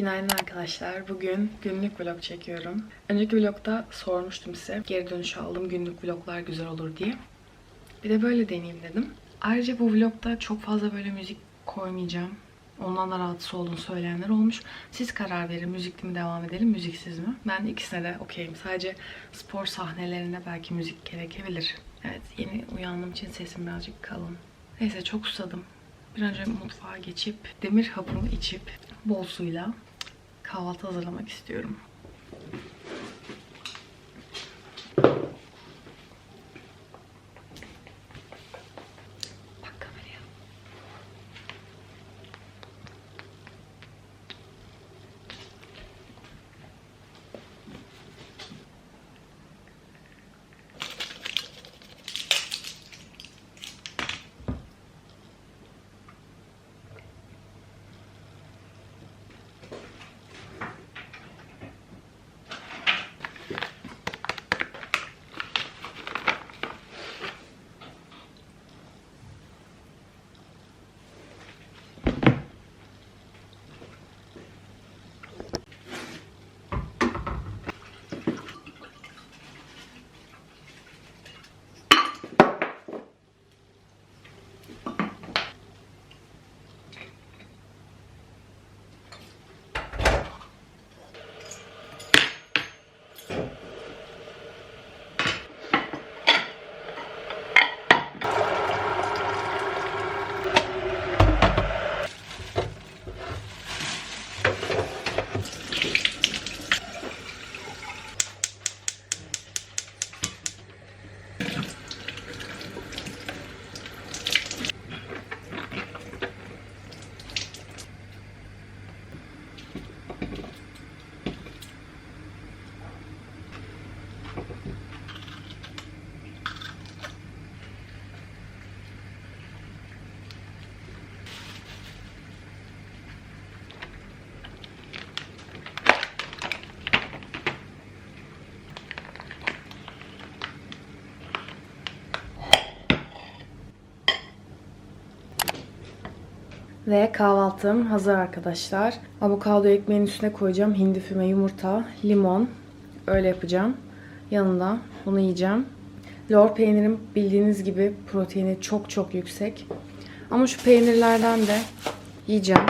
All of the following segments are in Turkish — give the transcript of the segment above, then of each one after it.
Günaydın arkadaşlar. Bugün günlük vlog çekiyorum. Önceki vlogda sormuştum size. Geri dönüş aldım günlük vloglar güzel olur diye. Bir de böyle deneyeyim dedim. Ayrıca bu vlogda çok fazla böyle müzik koymayacağım. Ondan da rahatsız olduğunu söyleyenler olmuş. Siz karar verin. Müzikli mi devam edelim, müziksiz mi? Ben ikisine de okeyim. Sadece spor sahnelerinde belki müzik gerekebilir. Evet, yeni uyandığım için sesim birazcık kalın. Neyse çok susadım. Bir önce mutfağa geçip, demir hapımı içip, bol suyla kahvaltı hazırlamak istiyorum. Ve kahvaltım hazır arkadaşlar. Avokado ekmeğin üstüne koyacağım. Hindi füme, yumurta, limon. Öyle yapacağım. Yanında bunu yiyeceğim. Lor peynirim bildiğiniz gibi proteini çok çok yüksek. Ama şu peynirlerden de yiyeceğim.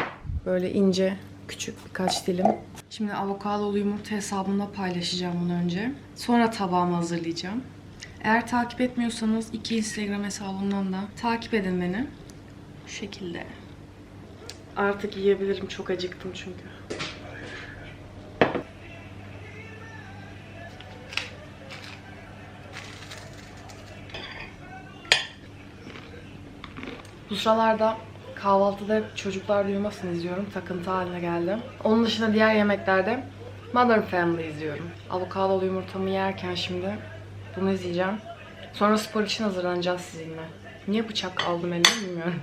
Böyle ince, küçük birkaç dilim. Şimdi avokadolu yumurta hesabında paylaşacağım bunu önce. Sonra tabağımı hazırlayacağım. Eğer takip etmiyorsanız iki Instagram hesabımdan da takip edin beni. Şu şekilde. Artık yiyebilirim. Çok acıktım çünkü. Bu sıralarda kahvaltıda hep çocuklar duymasın izliyorum. Takıntı haline geldi. Onun dışında diğer yemeklerde Modern Family izliyorum. Avokadolu yumurtamı yerken şimdi bunu izleyeceğim. Sonra spor için hazırlanacağız sizinle. Niye bıçak aldım elime bilmiyorum.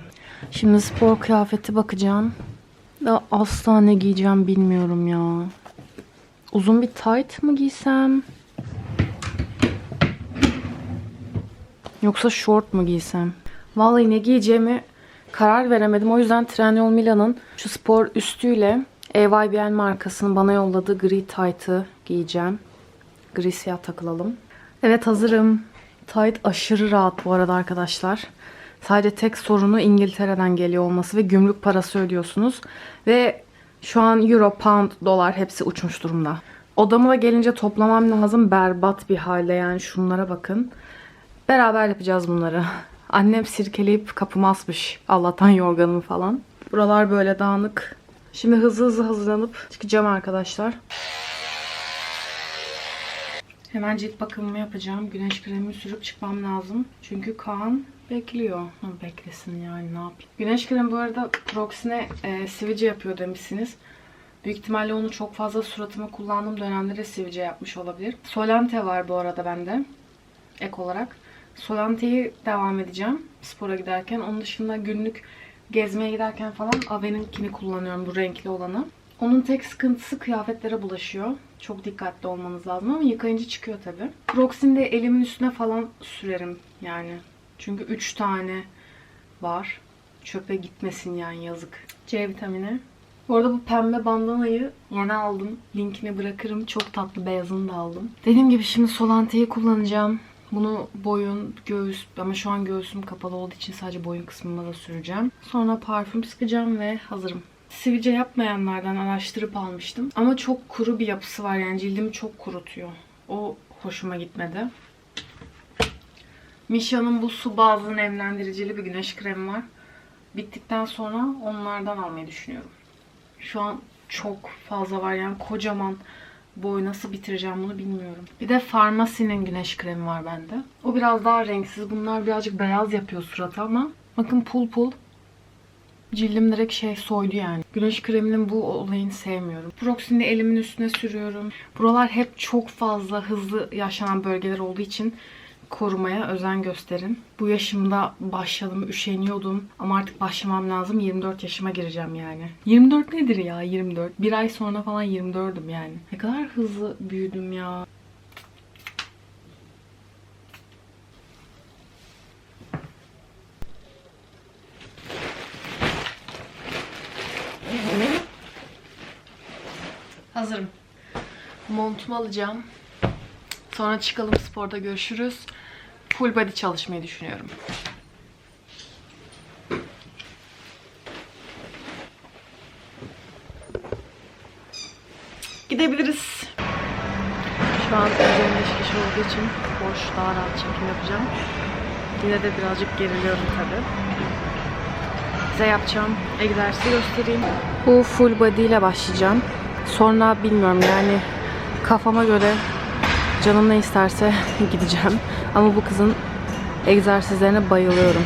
Şimdi spor kıyafeti bakacağım. Da asla ne giyeceğim bilmiyorum ya. Uzun bir tight mı giysem? Yoksa short mu giysem? Vallahi ne giyeceğimi karar veremedim. O yüzden Trendyol Milan'ın şu spor üstüyle AYBL markasının bana yolladığı gri tight'ı giyeceğim. Gri siyah takılalım. Evet hazırım. Tight aşırı rahat bu arada arkadaşlar. Sadece tek sorunu İngiltere'den geliyor olması ve gümrük parası ödüyorsunuz. Ve şu an euro, pound, dolar hepsi uçmuş durumda. Odama da gelince toplamam lazım. Berbat bir halde yani şunlara bakın. Beraber yapacağız bunları. Annem sirkeleyip kapıma asmış. Allah'tan yorganımı falan. Buralar böyle dağınık. Şimdi hızlı hızlı hazırlanıp çıkacağım arkadaşlar. Hemen cilt bakımımı yapacağım. Güneş kremi sürüp çıkmam lazım. Çünkü Kaan bekliyor. Ha, beklesin yani ne yapayım. Güneş kremi bu arada Proxine e, sivilce yapıyor demişsiniz. Büyük ihtimalle onu çok fazla suratıma kullandığım dönemlerde sivilce yapmış olabilir. Solante var bu arada bende. Ek olarak. Solante'yi devam edeceğim spora giderken. Onun dışında günlük gezmeye giderken falan Ave'ninkini kullanıyorum bu renkli olanı. Onun tek sıkıntısı kıyafetlere bulaşıyor. Çok dikkatli olmanız lazım ama yıkayınca çıkıyor tabi. Proxy'ni de elimin üstüne falan sürerim yani. Çünkü 3 tane var. Çöpe gitmesin yani yazık. C vitamini. Bu arada bu pembe bandanayı yeni aldım. Linkini bırakırım. Çok tatlı beyazını da aldım. Dediğim gibi şimdi solantayı kullanacağım. Bunu boyun, göğüs ama şu an göğsüm kapalı olduğu için sadece boyun kısmıma da süreceğim. Sonra parfüm sıkacağım ve hazırım. Sivilce yapmayanlardan araştırıp almıştım. Ama çok kuru bir yapısı var yani cildimi çok kurutuyor. O hoşuma gitmedi. Misha'nın bu su bazlı nemlendiricili bir güneş kremi var. Bittikten sonra onlardan almayı düşünüyorum. Şu an çok fazla var yani kocaman boy nasıl bitireceğim bunu bilmiyorum. Bir de Farmasi'nin güneş kremi var bende. O biraz daha renksiz. Bunlar birazcık beyaz yapıyor suratı ama bakın pul pul. Cildim direkt şey soydu yani. Güneş kreminin bu olayını sevmiyorum. Proxy'ni elimin üstüne sürüyorum. Buralar hep çok fazla hızlı yaşanan bölgeler olduğu için korumaya özen gösterin. Bu yaşımda başladım, üşeniyordum. Ama artık başlamam lazım. 24 yaşıma gireceğim yani. 24 nedir ya 24? Bir ay sonra falan 24'üm yani. Ne kadar hızlı büyüdüm ya. Hazırım. Montumu alacağım. Sonra çıkalım sporda görüşürüz. Full body çalışmayı düşünüyorum. Gidebiliriz. Şu an 25 kişi olduğu için boş, daha rahat çekim yapacağım. Yine de birazcık geriliyorum tabii. Size yapacağım egzersizi göstereyim. Bu full body ile başlayacağım. Sonra bilmiyorum yani kafama göre canım ne isterse gideceğim. Ama bu kızın egzersizlerine bayılıyorum.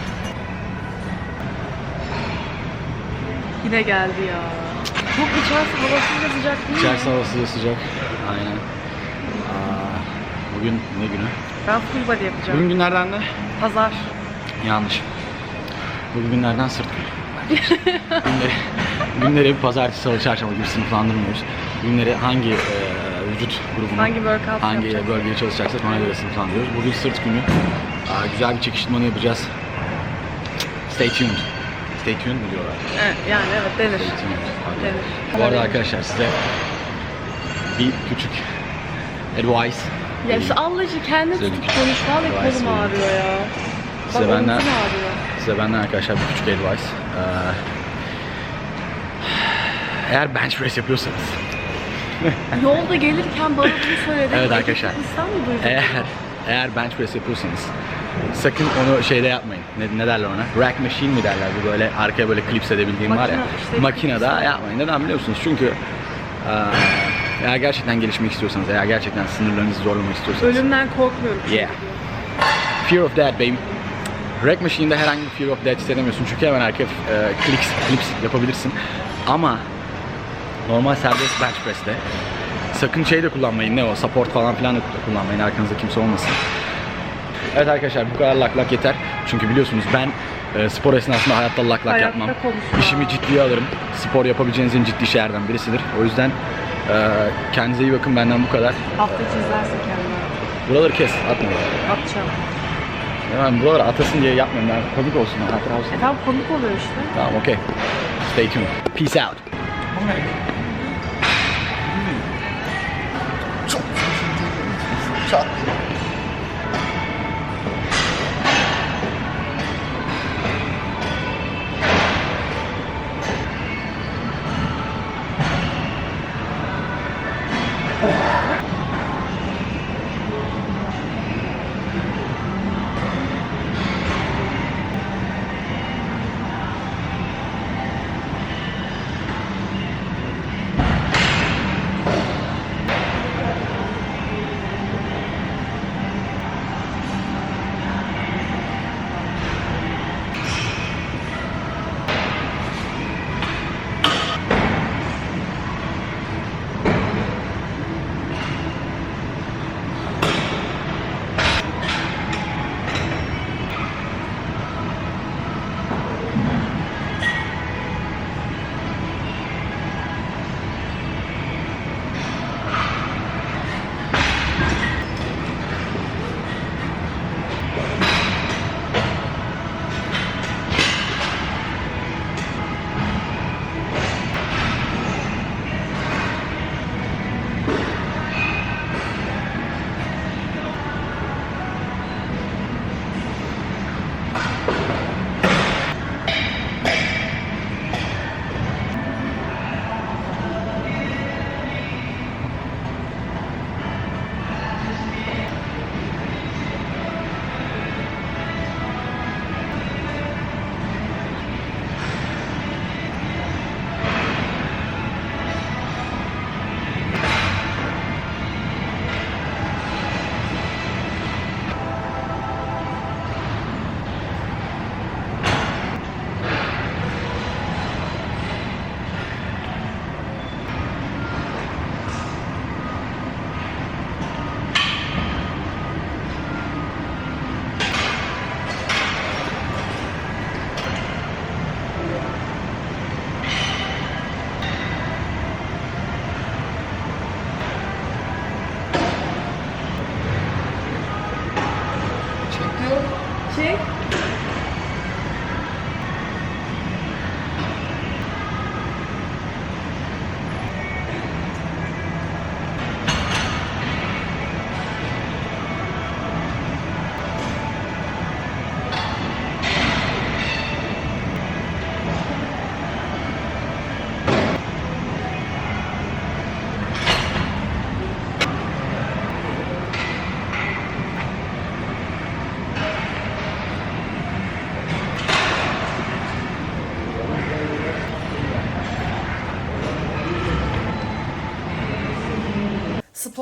Yine geldi ya. Çok içerisi havasız ve sıcak değil mi? İçerisi havası da sıcak. Aynen. Aa, bugün ne günü? Ben full body yapacağım. Bugün günlerden ne? Pazar. Yanlış. Bugün günlerden sırt günü. günleri, günleri bir pazartesi, salı, çarşamba gibi sınıflandırmıyoruz. Günleri hangi e, vücut grubunu, Hangi workout hangi yapacağız? bölgeye çalışacaksak ona göre sınıflandırıyoruz. Bugün sırt günü. Aa, güzel bir çekiş idmanı yapacağız. Stay tuned. Stay tuned mu diyorlar? Evet, yani evet denir. Stay tuned. Hadi. Denir. Bu arada arkadaşlar size bir küçük advice Ya şu için kendine Size bir tutup küçük konuş. Vallahi advice kolum vereyim. ağrıyor ya. Size Bak benden- omzum ağrıyor. Size benden arkadaşlar bir küçük advice. Ee, eğer bench press yapıyorsanız, Yolda gelirken bana bunu söyledi. Evet arkadaşlar. Duydu? eğer eğer bench press yapıyorsanız sakın onu şeyde yapmayın. Ne, ne derler ona? Rack machine mi derler? Bu böyle arkaya böyle klips edebildiğim var ya. Makine, işte makinede klips. yapmayın. Neden biliyor musunuz? Çünkü eee, eğer gerçekten gelişmek istiyorsanız, eğer gerçekten sınırlarınızı zorlamak istiyorsanız Ölümden korkmuyorum. Yeah. Fear of Death baby. Rack Machine'de herhangi bir Fear of Death hissedemiyorsun çünkü hemen arkaya e, clicks, clips yapabilirsin. Ama normal serbest bench press'te sakın şey de kullanmayın ne o support falan filan da kullanmayın arkanızda kimse olmasın. Evet arkadaşlar bu kadar lak lak yeter. Çünkü biliyorsunuz ben e, spor esnasında hayatta lak lak Hayatta yapmam. konuşma. İşimi ciddiye alırım. Spor yapabileceğiniz en ciddi şeylerden birisidir. O yüzden e, kendinize iyi bakın benden bu kadar. Hafta çizersin kendine. Buraları kes atma. Atacağım. Yani buraları atasın diye yapmıyorum ben. Komik olsun. Hatıra olsun. E tamam komik oluyor işte. Tamam okey. Stay tuned. Peace out. Yeah.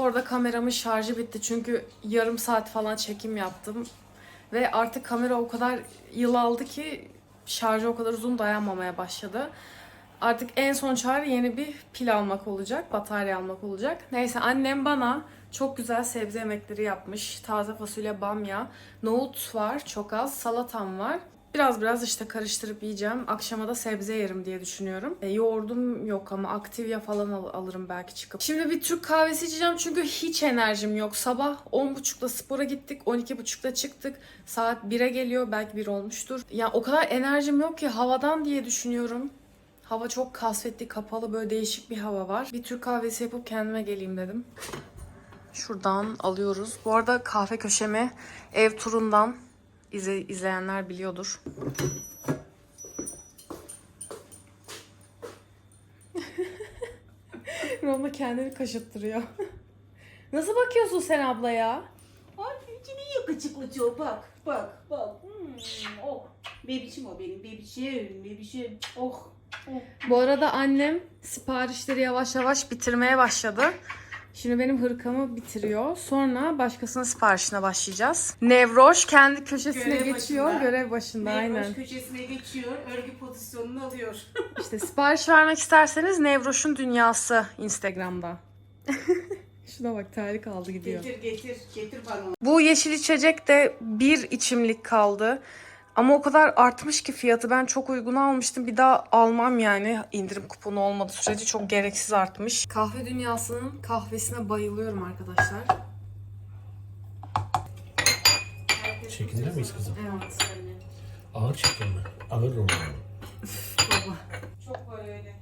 Sporda kameramın şarjı bitti çünkü yarım saat falan çekim yaptım. Ve artık kamera o kadar yıl aldı ki şarjı o kadar uzun dayanmamaya başladı. Artık en son çare yeni bir pil almak olacak, batarya almak olacak. Neyse annem bana çok güzel sebze yemekleri yapmış. Taze fasulye, bamya, nohut var çok az, salatam var. Biraz biraz işte karıştırıp yiyeceğim. Akşama da sebze yerim diye düşünüyorum. E, yoğurdum yok ama Activia falan al- alırım belki çıkıp. Şimdi bir Türk kahvesi içeceğim çünkü hiç enerjim yok. Sabah 10.30'da spora gittik, 12.30'da çıktık. Saat 1'e geliyor, belki 1 olmuştur. Ya o kadar enerjim yok ki havadan diye düşünüyorum. Hava çok kasvetli, kapalı, böyle değişik bir hava var. Bir Türk kahvesi yapıp kendime geleyim dedim. Şuradan alıyoruz. Bu arada kahve köşemi ev turundan izle- izleyenler biliyordur. Roma kendini kaşıttırıyor. Nasıl bakıyorsun sen ablaya? Anneciğim iyi yakışıklı bak bak bak. Hmm, oh. Bebişim o benim bebişim bebişim. Oh. oh. Bu arada annem siparişleri yavaş yavaş bitirmeye başladı. Şimdi benim hırkamı bitiriyor. Sonra başkasının siparişine başlayacağız. Nevroş kendi köşesine Görev geçiyor. başında. Görev başında Aynen. aynen. köşesine geçiyor, örgü pozisyonunu alıyor. İşte sipariş vermek isterseniz Nevroş'un Dünyası Instagram'da. Şuna bak terlik aldı gidiyor. getir getir, getir bana onu. Bu yeşil içecek de bir içimlik kaldı. Ama o kadar artmış ki fiyatı ben çok uygun almıştım. Bir daha almam yani indirim kuponu olmadığı sürece çok gereksiz artmış. Kahve dünyasının kahvesine bayılıyorum arkadaşlar. Çekinde miyiz kızım? Evet. Ağır çekim mi? Ağır roman mı? Baba. Çok var öyle.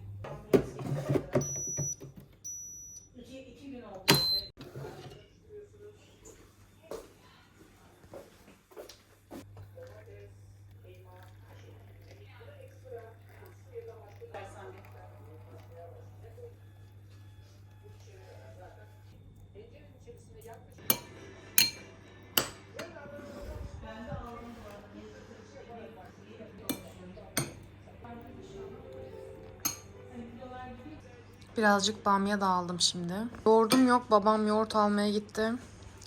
Birazcık bamya da aldım şimdi. Yoğurdum yok. Babam yoğurt almaya gitti.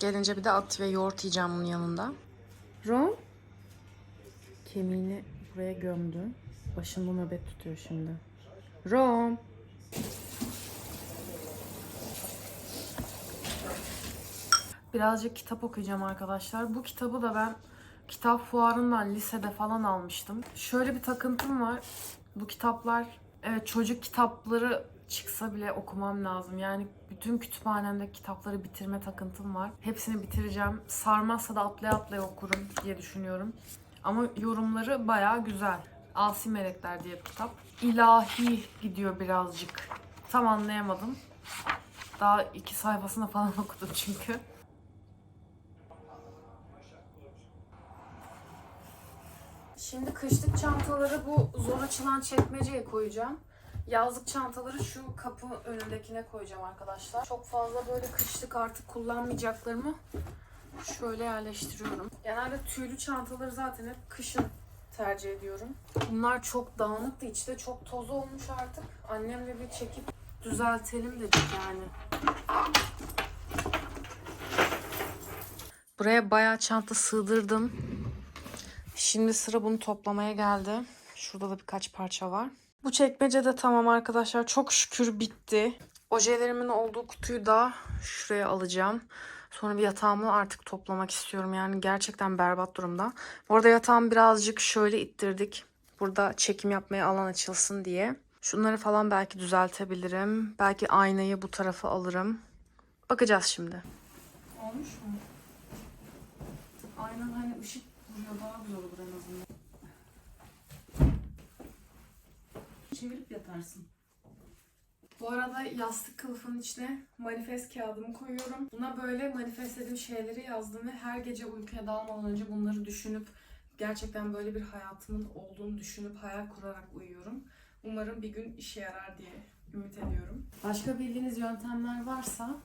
Gelince bir de at ve yoğurt yiyeceğim bunun yanında. Ron kemiğini buraya gömdü. Başında nöbet tutuyor şimdi. Ron. Birazcık kitap okuyacağım arkadaşlar. Bu kitabı da ben kitap fuarından lisede falan almıştım. Şöyle bir takıntım var. Bu kitaplar evet çocuk kitapları çıksa bile okumam lazım. Yani bütün kütüphanemdeki kitapları bitirme takıntım var. Hepsini bitireceğim. Sarmazsa da atlaya atlaya okurum diye düşünüyorum. Ama yorumları bayağı güzel. Asi Melekler diye bir kitap. İlahi gidiyor birazcık. Tam anlayamadım. Daha iki sayfasını falan okudum çünkü. Şimdi kışlık çantaları bu zor açılan çekmeceye koyacağım. Yazlık çantaları şu kapı önündekine koyacağım arkadaşlar. Çok fazla böyle kışlık artık kullanmayacaklarımı şöyle yerleştiriyorum. Genelde tüylü çantaları zaten hep kışın tercih ediyorum. Bunlar çok dağınıktı. içte çok toz olmuş artık. Annemle bir çekip düzeltelim dedik yani. Buraya bayağı çanta sığdırdım. Şimdi sıra bunu toplamaya geldi. Şurada da birkaç parça var. Bu çekmece de tamam arkadaşlar. Çok şükür bitti. Ojelerimin olduğu kutuyu da şuraya alacağım. Sonra bir yatağımı artık toplamak istiyorum. Yani gerçekten berbat durumda. Bu arada yatağımı birazcık şöyle ittirdik. Burada çekim yapmaya alan açılsın diye. Şunları falan belki düzeltebilirim. Belki aynayı bu tarafa alırım. Bakacağız şimdi. Olmuş mu? Aynen hani ışık Yo, daha güzel olur en azından. Çevirip yatarsın. Bu arada yastık kılıfının içine manifest kağıdımı koyuyorum. Buna böyle manifestlediğim şeyleri yazdım ve her gece uykuya dalmadan önce bunları düşünüp gerçekten böyle bir hayatımın olduğunu düşünüp hayal kurarak uyuyorum. Umarım bir gün işe yarar diye ümit ediyorum. Başka bildiğiniz yöntemler varsa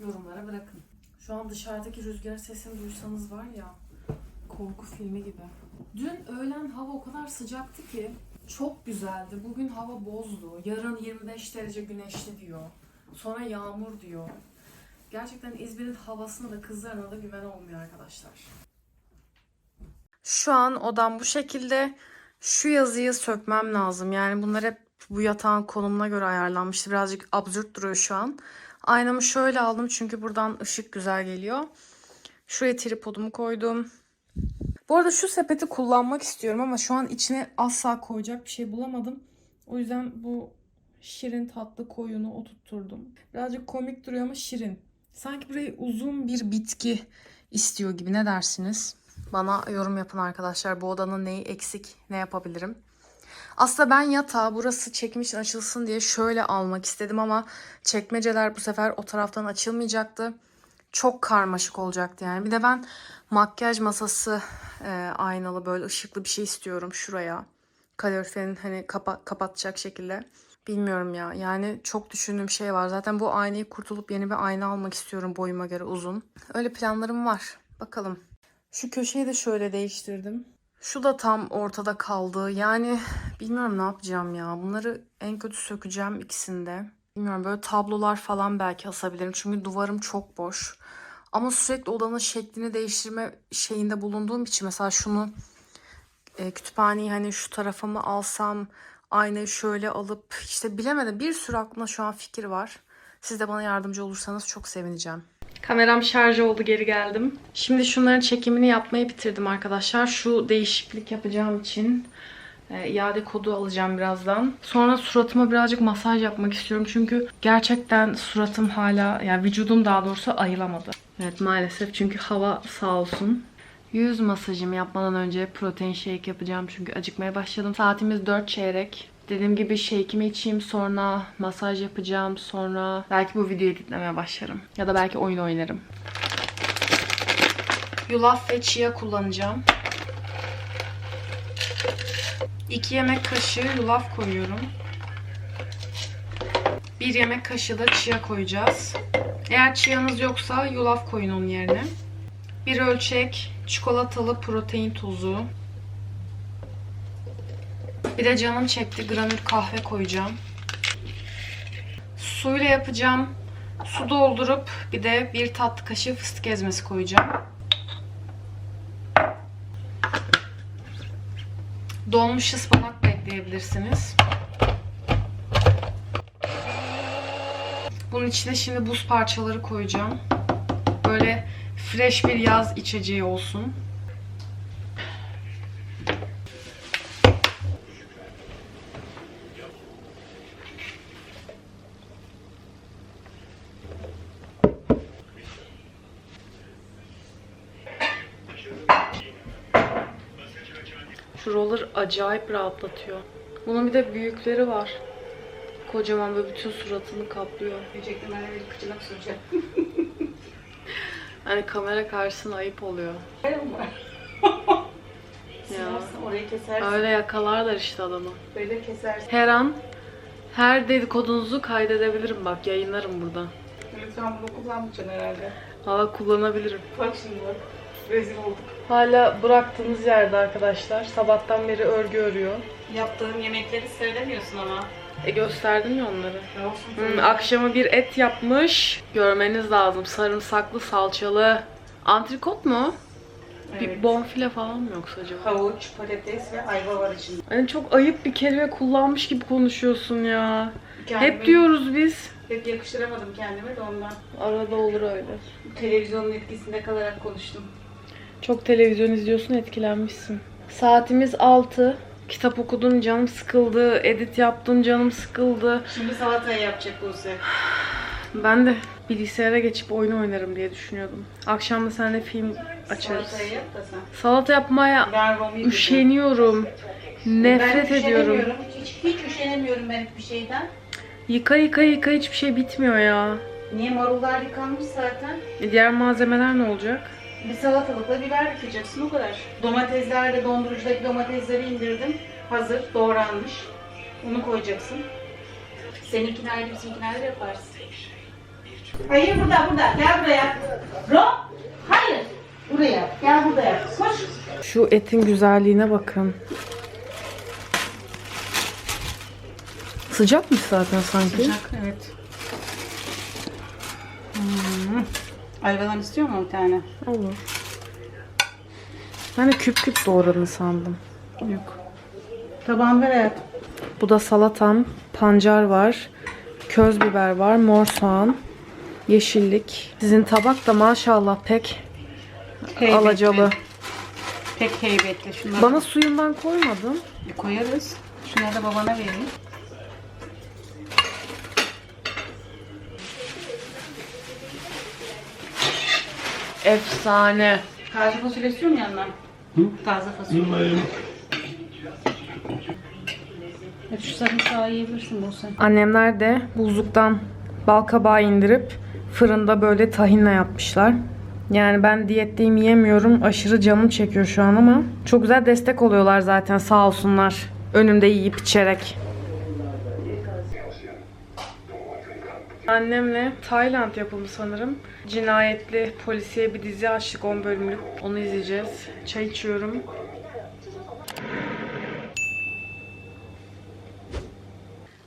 yorumlara bırakın. Şu an dışarıdaki rüzgar sesini duysanız var ya korku filmi gibi. Dün öğlen hava o kadar sıcaktı ki çok güzeldi. Bugün hava bozdu. Yarın 25 derece güneşli diyor. Sonra yağmur diyor. Gerçekten İzmir'in havasına da kızlarına da güven olmuyor arkadaşlar. Şu an odam bu şekilde. Şu yazıyı sökmem lazım. Yani bunlar hep bu yatağın konumuna göre ayarlanmıştı. Birazcık absürt duruyor şu an. Aynamı şöyle aldım çünkü buradan ışık güzel geliyor. Şuraya tripodumu koydum. Bu arada şu sepeti kullanmak istiyorum ama şu an içine asla koyacak bir şey bulamadım. O yüzden bu şirin tatlı koyunu oturtturdum. Birazcık komik duruyor ama şirin. Sanki burayı uzun bir bitki istiyor gibi ne dersiniz? Bana yorum yapın arkadaşlar. Bu odanın neyi eksik, ne yapabilirim? Aslında ben yatağı burası çekim için açılsın diye şöyle almak istedim ama çekmeceler bu sefer o taraftan açılmayacaktı. Çok karmaşık olacaktı yani. Bir de ben makyaj masası e, aynalı böyle ışıklı bir şey istiyorum şuraya. Kaloriferin hani kapa- kapatacak şekilde. Bilmiyorum ya. Yani çok düşündüğüm şey var. Zaten bu aynayı kurtulup yeni bir ayna almak istiyorum boyuma göre uzun. Öyle planlarım var. Bakalım. Şu köşeyi de şöyle değiştirdim. Şu da tam ortada kaldı. Yani bilmiyorum ne yapacağım ya. Bunları en kötü sökeceğim ikisinde. Bilmiyorum böyle tablolar falan belki asabilirim. Çünkü duvarım çok boş. Ama sürekli odanın şeklini değiştirme şeyinde bulunduğum için mesela şunu e, kütüphaneyi hani şu tarafa mı alsam aynayı şöyle alıp işte bilemedim bir sürü aklımda şu an fikir var. Siz de bana yardımcı olursanız çok sevineceğim. Kameram şarj oldu geri geldim. Şimdi şunların çekimini yapmayı bitirdim arkadaşlar. Şu değişiklik yapacağım için e, iade kodu alacağım birazdan. Sonra suratıma birazcık masaj yapmak istiyorum. Çünkü gerçekten suratım hala yani vücudum daha doğrusu ayılamadı. Evet maalesef çünkü hava sağ olsun. Yüz masajımı yapmadan önce protein shake yapacağım çünkü acıkmaya başladım. Saatimiz 4 çeyrek. Dediğim gibi shake'imi içeyim sonra masaj yapacağım sonra belki bu videoyu editlemeye başlarım. Ya da belki oyun oynarım. Yulaf ve chia kullanacağım. 2 yemek kaşığı yulaf koyuyorum. 1 yemek kaşığı da chia koyacağız. Eğer chia'nız yoksa yulaf koyun onun yerine. Bir ölçek çikolatalı protein tozu. Bir de canım çekti granül kahve koyacağım. Suyla yapacağım. Su doldurup bir de bir tatlı kaşığı fıstık ezmesi koyacağım. Donmuş ıspanak da ekleyebilirsiniz. Bunun içine şimdi buz parçaları koyacağım. Böyle fresh bir yaz içeceği olsun. Şu roller acayip rahatlatıyor. Bunun bir de büyükleri var. Kocaman böyle bütün suratını kaplıyor. Diyecektim ben öyle kıçına süreceğim. Hani kamera karşısında ayıp oluyor. Ya. Orayı kesersin. Öyle yakalarlar işte adamı. Böyle kesersin. Her an her dedikodunuzu kaydedebilirim bak yayınlarım burada. Lütfen bunu kullanmayacaksın herhalde. Valla kullanabilirim. Bak şimdi bak. Rezil olduk. Hala bıraktığımız yerde arkadaşlar. Sabahtan beri örgü örüyor. Yaptığım yemekleri söylemiyorsun ama. E gösterdim ya onları. Olsun? Hmm, akşama bir et yapmış. Görmeniz lazım. Sarımsaklı, salçalı. Antrikot mu? Bir Evet. bonfile falan mı yoksa acaba? Havuç, patates ve ayva var içinde. Hani çok ayıp bir kelime kullanmış gibi konuşuyorsun ya. Kendime- Hep diyoruz biz. Hep yakıştıramadım kendime de ondan. Arada olur öyle. Televizyonun etkisinde kalarak konuştum. Çok televizyon izliyorsun etkilenmişsin. Saatimiz 6. Kitap okudum canım sıkıldı. Edit yaptım canım sıkıldı. Şimdi salatayı yapacak Buse. Ben de bilgisayara geçip oyun oynarım diye düşünüyordum. Akşam da seninle film açarız. Salatayı yap da sen. Salata yapmaya Romi'yi üşeniyorum. Nefret ben ediyorum. üşenemiyorum. Hiç, hiç üşenemiyorum ben bir şeyden. Yıka yıka yıka hiçbir şey bitmiyor ya. Niye marullar yıkanmış zaten? E diğer malzemeler ne olacak? Bir salatalıkla biber yıkacaksın o kadar. Domatesler de dondurucudaki domatesleri indirdim. Hazır doğranmış. Onu koyacaksın. Seninkiler ayrı bizimkiler ayrı yaparsın. Hayır burada burada. Gel buraya. Ro. Hayır. Buraya. Gel burada yap. Koş. Şu etin güzelliğine bakın. Sıcakmış zaten sanki. Sıcak evet. Ayvadan istiyor mu bir tane? Olur. Ben de küp küp doğradın sandım. Yok. Tabağını ver hayatım. Bu da salatam, pancar var, köz biber var, mor soğan, yeşillik. Sizin tabak da maşallah pek Heybetli. alacalı. Pek heybetli. Şunları Bana suyundan koymadın. bir koyarız. Şunları da babana vereyim. Efsane. Taze fasulye istiyor musun yanına? Taze fasulye. Evet, şu sarımsağı yiyebilirsin bu sen. Annemler de buzluktan bal kabağı indirip fırında böyle tahinle yapmışlar. Yani ben diyetteyim yiyemiyorum. Aşırı canım çekiyor şu an ama çok güzel destek oluyorlar zaten sağ olsunlar. Önümde yiyip içerek. Annemle Tayland yapımı sanırım. Cinayetli polisiye bir dizi açtık 10 bölümlük. Onu izleyeceğiz. Çay içiyorum.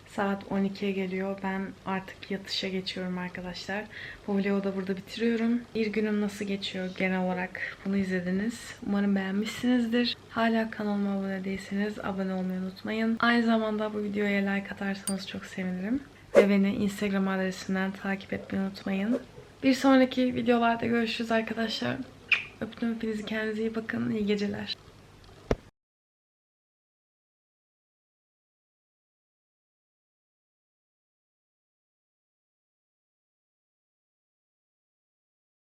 Saat 12'ye geliyor. Ben artık yatışa geçiyorum arkadaşlar. Bu vlogu da burada bitiriyorum. Bir günüm nasıl geçiyor genel olarak bunu izlediniz. Umarım beğenmişsinizdir. Hala kanalıma abone değilseniz abone olmayı unutmayın. Aynı zamanda bu videoya like atarsanız çok sevinirim. Ve beni Instagram adresimden takip etmeyi unutmayın. Bir sonraki videolarda görüşürüz arkadaşlar. Öptüm hepinizi kendinize iyi bakın. İyi geceler.